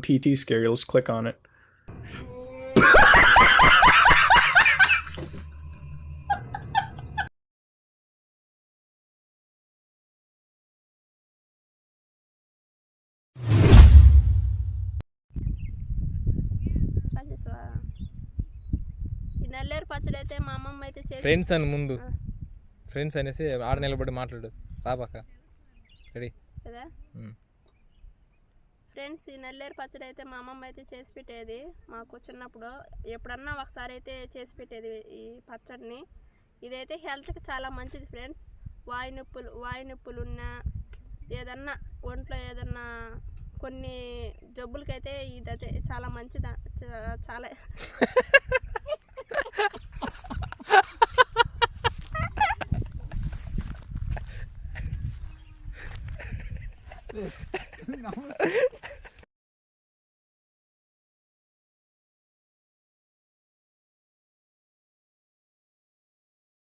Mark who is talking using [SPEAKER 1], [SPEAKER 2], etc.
[SPEAKER 1] on PT Scary. Let's click on it.
[SPEAKER 2] రాజేశ్వా ఈ నల్లేరు పచ్చడి అయితే మా అమ్మమ్మ అయితే చేసి
[SPEAKER 3] ఫ్రెండ్స్ అని ముందు. ఫ్రెండ్స్ అనేసి ఆడ నిలబడి మాట్లాడు. రాబాక రెడీ
[SPEAKER 2] కదా? ఫ్రెండ్స్ ఈ నెల్లేరు పచ్చడి అయితే మా అమ్మమ్మ అయితే చేసి పెట్టేది. మాకు చిన్నప్పుడు ఎప్పుడన్నా ఒకసారి అయితే చేసి పెట్టేది ఈ పచ్చడిని. ఇదైతే హెల్త్కి చాలా మంచిది ఫ్రెండ్స్. వాయు నొప్పులు వాయు నొప్పులు ఉన్నా ఏదన్నా ఒంట్లో ఏదన్నా కొన్ని జబ్బులకైతే ఇదైతే చాలా మంచిదా చాలా